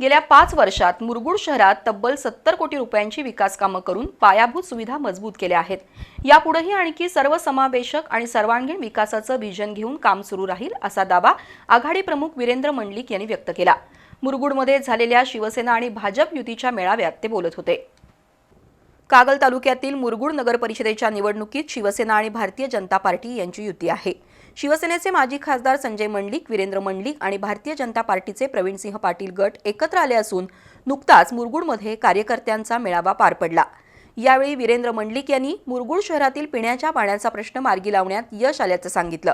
गेल्या पाच वर्षात मुरगुड शहरात तब्बल सत्तर कोटी रुपयांची विकास कामं करून पायाभूत सुविधा मजबूत केल्या आहेत. यापुढेही आणखी सर्वसमावेशक आणि सर्वांगीण विकासाचं व्हिजन घेऊन काम सुरू राहील असा दावा आघाडी प्रमुख वीरेंद्र मंडलिक यांनी व्यक्त केला. मुरगुडमध्ये झालेल्या शिवसेना आणि भाजप युतीच्या मेळाव्यात ते बोलत होते. कागल तालुक्यातील मुरगुड नगर परिषदेच्या निवडणुकीत शिवसेना आणि भारतीय जनता पार्टी यांची युती आहे. शिवसेनेचे माजी खासदार संजय मंडलिक वीरेंद्र मंडलिक आणि भारतीय जनता पार्टीचे प्रवीणसिंह पाटील गट एकत्र आले असून नुकताच मुरगुडमध्ये कार्यकर्त्यांचा मेळावा पार पडला. यावेळी वीरेंद्र मंडलिक यांनी मुरगुड शहरातील पिण्याच्या पाण्याचा प्रश्न मार्गी लावण्यात यश आल्याचं सांगितलं.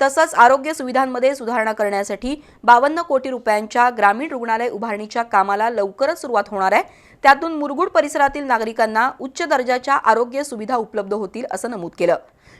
तसंच आरोग्य सुविधांमध्ये सुधारणा करण्यासाठी बावन्न कोटी रुपयांच्या ग्रामीण रुग्णालय उभारणीच्या कामाला लवकरच सुरुवात होणार आहे. त्यातून मुरगुड परिसरातील नागरिकांना उच्च दर्जाच्या आरोग्य सुविधा उपलब्ध होतील असं नमूद केलं.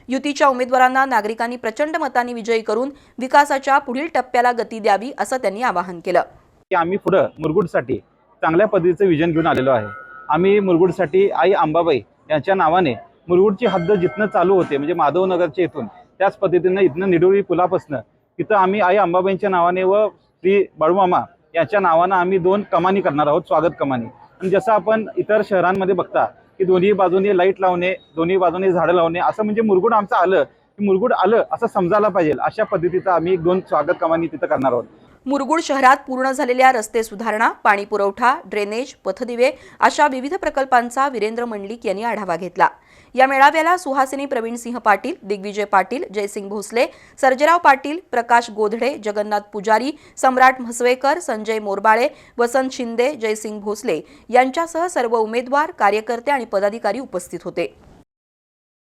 युतीच्या उमेदवारांना नागरिकांनी प्रचंड मतांनी विजयी करून विकासाच्या पुढील टप्प्याला गती द्यावी असं त्यांनी आवाहन केलं. की आम्ही पुढं मुरगुडसाठी चांगल्या पद्धतीचं विजन घेऊन आलेलो आहे. आम्ही मुरगुडसाठी आई आंबाबाई यांच्या नावाने मुरगुडची हद्द जिथनं चालू होते म्हणजे माधवनगरच्या इथून त्याच पद्धतीनं इथनं निडोळी पुलापासनं तिथं आम्ही आई अंबाबाईंच्या नावाने व श्री बाळूमामा यांच्या नावानं आम्ही दोन कमानी करणार आहोत स्वागत कमानी. आणि जसं आपण इतर शहरांमध्ये बघता की दोन्ही बाजूने लाइट लावणे दोन्ही बाजूने झाडं लावणे असं म्हणजे मुरगुड आमचं आलं की मुरगुड आलं असं समजायला पाहिजे. अशा पद्धतीचं आम्ही एक दोन स्वागत कमानी तिथं करणार आहोत. मुरगुड शहरात पूर्ण झालेल्या रस्ते सुधारणा पाणी पुरवठा ड्रेनेज पथदिवे अशा विविध प्रकल्पांचा वीरेंद्र मंडलिक यांनी आढावा घेतला. या मेळाव्याला सुहासिनी प्रवीणसिंह पाटील दिग्विजय पाटील जयसिंग भोसले सर्जेराव पाटील प्रकाश गोधडे जगन्नाथ पुजारी सम्राट म्हसवेकर संजय मोरबाळे वसंत शिंदे जयसिंग भोसले यांच्यासह सर्व उमेदवार कार्यकर्ते आणि पदाधिकारी उपस्थित होते.